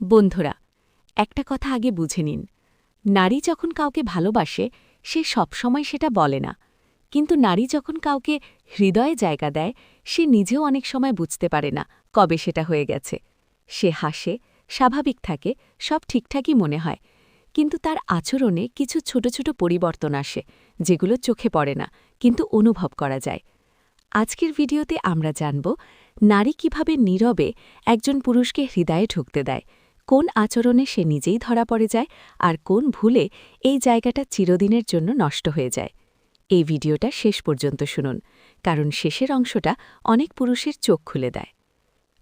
বন্ধুরা, একটা কথা আগে বুঝে নিন। নারী যখন কাউকে ভালোবাসে, সে সবসময় সেটা বলে না। কিন্তু নারী যখন কাউকে হৃদয়ে জায়গা দেয়, সে নিজেও অনেক সময় বুঝতে পারে না কবে সেটা হয়ে গেছে। সে হাসে, স্বাভাবিক থাকে, সব ঠিকঠাকই মনে হয়। কিন্তু তার আচরণে কিছু ছোট ছোট পরিবর্তন আসে, যেগুলো চোখে পড়ে না, কিন্তু অনুভব করা যায়। আজকের ভিডিওতে আমরা জানব, নারী কীভাবে নীরবে একজন পুরুষকে হৃদয়ে ঢুকতে দেয়। কোন আচরণে সে নিজেই ধরা পড়ে যায় আর কোন ভুলে এই জায়গাটা চিরদিনের জন্য নষ্ট হয়ে যায়। এই ভিডিওটা শেষ পর্যন্ত শুনুন, কারণ শেষের অংশটা অনেক পুরুষের চোখ খুলে দেয়।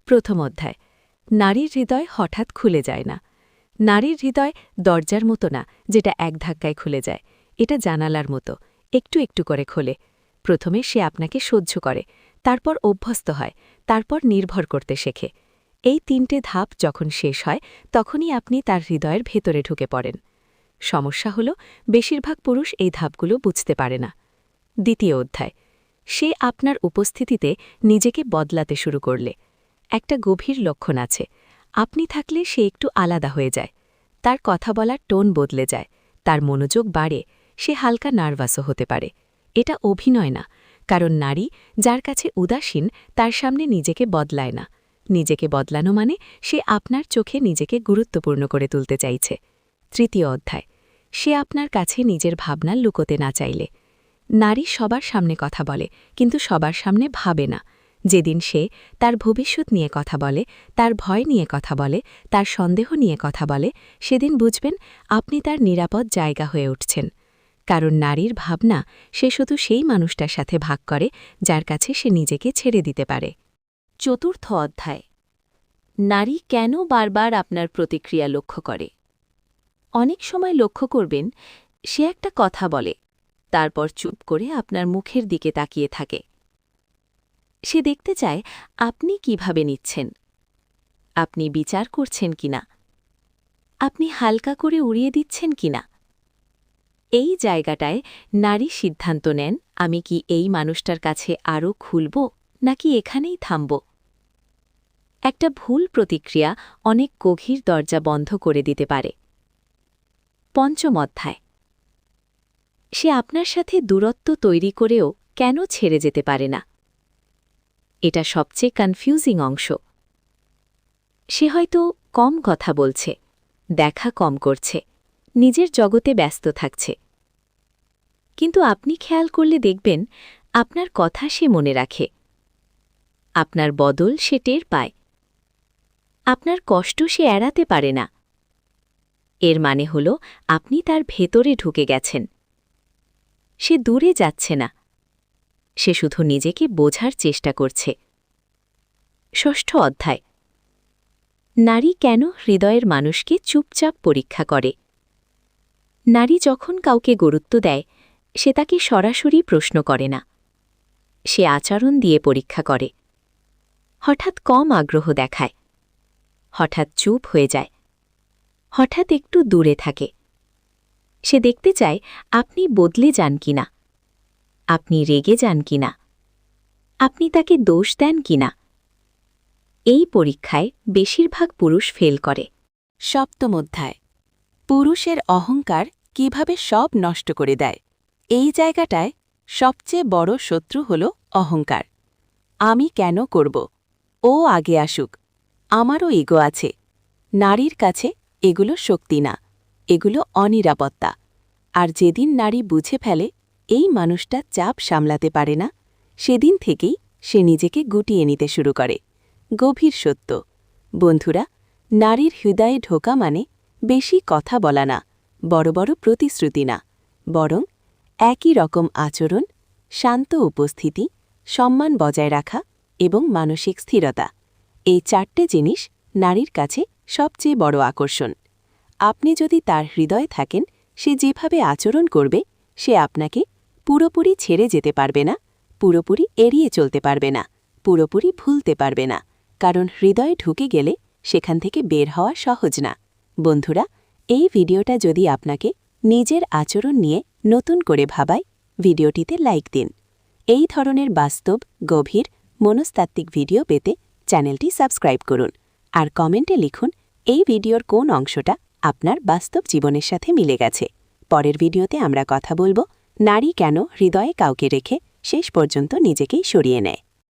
প্রথম অধ্যায়, নারীর হৃদয় হঠাৎ খুলে যায় না। নারীর হৃদয় দরজার মতো না, যেটা এক ধাক্কায় খুলে যায়। এটা জানালার মতো, একটু একটু করে খোলে। প্রথমে সে আপনাকে সহ্য করে, তারপর অভ্যস্ত হয়, তারপর নির্ভর করতে শেখে। এই তিনটে ধাপ যখন শেষ হয়, তখনই আপনি তার হৃদয়ের ভেতরে ঢুকে পড়েন। সমস্যা হল, বেশিরভাগ পুরুষ এই ধাপগুলো বুঝতে পারে না। দ্বিতীয় অধ্যায়, সে আপনার উপস্থিতিতে নিজেকে বদলাতে শুরু করলে। একটা গভীর লক্ষণ আছে, আপনি থাকলে সে একটু আলাদা হয়ে যায়। তার কথা বলার টোন বদলে যায়, তার মনোযোগ বাড়ে, সে হালকা নার্ভাসও হতে পারে। এটা অভিনয় না, কারণ নারী যার কাছে উদাসীন, তার সামনে নিজেকে বদলায় না। নিজেকে বদলানো মানে সে আপনার চোখে নিজেকে গুরুত্বপূর্ণ করে তুলতে চাইছে। তৃতীয় অধ্যায়, সে আপনার কাছে নিজের ভাবনা লুকোতে না চাইলে। নারী সবার সামনে কথা বলে, কিন্তু সবার সামনে ভাবে না। যেদিন সে তার ভবিষ্যৎ নিয়ে কথা বলে, তার ভয় নিয়ে কথা বলে, তার সন্দেহ নিয়ে কথা বলে, সেদিন বুঝবেন আপনি তার নিরাপদ জায়গা হয়ে উঠছেন। কারণ নারীর ভাবনা, সে শুধু সেই মানুষটার সাথে ভাগ করে, যার কাছে সে নিজেকে ছেড়ে দিতে পারে। চতুর্থ অধ্যায়। নারী কেন বারবার আপনার প্রতিক্রিয়া লক্ষ্য করে? অনেক সময় লক্ষ্য করবেন, সে একটা কথা বলে, তারপর চুপ করে আপনার মুখের দিকে তাকিয়ে থাকে। সে দেখতে চায়, আপনি কীভাবে নিচ্ছেন? আপনি বিচার করছেন কিনা? আপনি হালকা করে উড়িয়ে দিচ্ছেন কিনা? এই জায়গাটায় নারী সিদ্ধান্ত নেন, আমি কি এই মানুষটার কাছে আরও খুলব? নাকি এখানেই থামব? একটা ভুল প্রতিক্রিয়া অনেক গভীর দরজা বন্ধ করে দিতে পারে। পঞ্চম অধ্যায়। সে আপনার সাথে দূরত্ব তৈরি করেও কেন ছেড়ে যেতে পারে না? এটা সবচেয়ে কনফিউজিং অংশ। সে হয়তো কম কথা বলছে, দেখা কম করছে, নিজের জগতে ব্যস্ত থাকছে। কিন্তু আপনি খেয়াল করলে দেখবেন, আপনার কথা সে মনে রাখে। আপনার বদল সে টের পায়। আপনার কষ্ট সে এড়াতে পারে না। এর মানে হল, আপনি তার ভেতরে ঢুকে গেছেন। সে দূরে যাচ্ছে না। সে শুধু নিজেকে বোঝার চেষ্টা করছে। ষষ্ঠ অধ্যায়। নারী কেন হৃদয়ের মানুষকে চুপচাপ পরীক্ষা করে? নারী যখন কাউকে গুরুত্ব দেয়, সে তাকে সরাসরি প্রশ্ন করে না। সে আচরণ দিয়ে পরীক্ষা করে। হঠাৎ কম আগ্রহ দেখায়। হঠাৎ চুপ হয়ে যায়। হঠাৎ একটু দূরে থাকে। সে দেখতে চায়, আপনি বদলে যান কিনা? আপনি রেগে যান কিনা? আপনি তাকে দোষ দেন কিনা? এই পরীক্ষায় বেশিরভাগ পুরুষ ফেল করে। সপ্তম অধ্যায়। পুরুষের অহংকার কীভাবে সব নষ্ট করে দেয়? এই জায়গাটায় সবচেয়ে বড় শত্রু হল অহংকার। আমি কেন করব? ও আগে আসুক। আমারও ইগো আছে। নারীর কাছে এগুলো শক্তি না, এগুলো অনিরাপত্তা। আর যেদিন নারী বুঝে ফেলে, এই মানুষটা চাপ সামলাতে পারে না, সেদিন থেকেই সে নিজেকে গুটিয়ে নিতে শুরু করে। গভীর সত্য। বন্ধুরা, নারীর হৃদয়ে ঢোকা মানে বেশি কথা বলা না, বড় বড় প্রতিশ্রুতি না। বরং একই রকম আচরণ, শান্ত উপস্থিতি, সম্মান বজায় রাখা এবং মানসিক স্থিরতা। এই চারটে জিনিস নারীর কাছে সবচেয়ে বড় আকর্ষণ। আপনি যদি তার হৃদয়ে থাকেন, সে যেভাবে আচরণ করবে, সে আপনাকে পুরোপুরি ছেড়ে যেতে পারবে না, পুরোপুরি এড়িয়ে চলতে পারবে না, পুরোপুরি ভুলতে পারবে না, কারণ হৃদয়ে ঢুকে গেলে সেখান থেকে বের হওয়া সহজ না। বন্ধুরা, এই ভিডিওটা যদি আপনাকে নিজের আচরণ নিয়ে নতুন করে ভাবায়, ভিডিওটিতে লাইক দিন। এই ধরনের বাস্তব, গভীর মনস্তাত্ত্বিক ভিডিও পেতে চ্যানেলটি সাবস্ক্রাইব করুন আর কমেন্টে লিখুন, এই ভিডিওর কোন অংশটা আপনার বাস্তব জীবনের সাথে মিলে গেছে? পরের ভিডিওতে আমরা কথা বলব, নারী কেন হৃদয়ে কাউকে রেখে শেষ পর্যন্ত নিজেকেই সরিয়ে নেয়?